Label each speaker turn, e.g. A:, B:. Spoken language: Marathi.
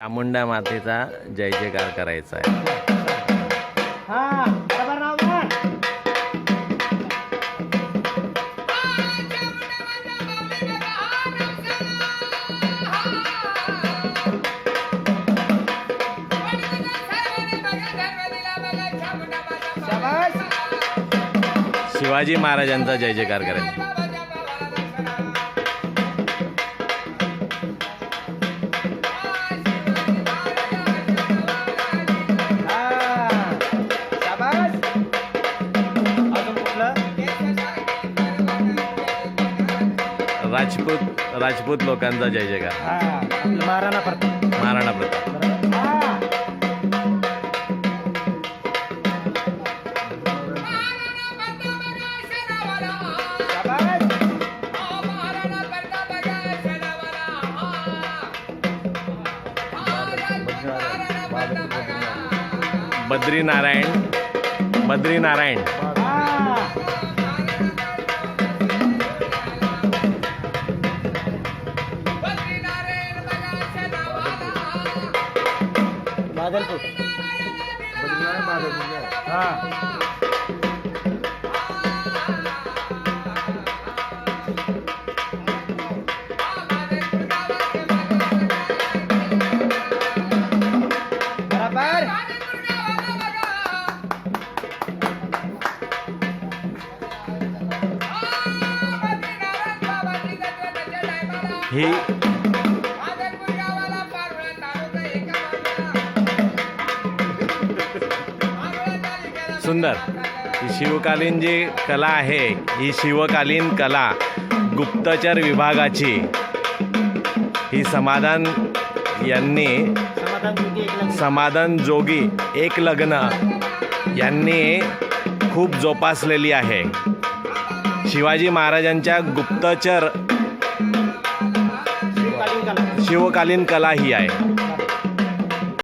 A: चामुंडा मातेचा जय जयकार करायचा आहे.
B: हा.
A: शिवाजी महाराजांचा जय जयकार करायचा. राजपूत राजपूत लोकांचा जय जयकार
B: हा. महाराणा प्रताप.
A: महाराणा प्रताप
B: बरोबर? हा. शाबास.
A: बद्री नारायण
B: हा. बादलपूर हा
A: सुंदर. ही शिवकालीन जी कला आहे ही शिवकालीन कला गुप्तचर विभागाची. ही समाधान यांनी समाधान जोगी एक लग्न यांनी खूप जोपासलेली आहे. शिवाजी महाराजांच्या गुप्तचर
B: शिवकालीन कला.
A: शिवकालीन कला ही आहे.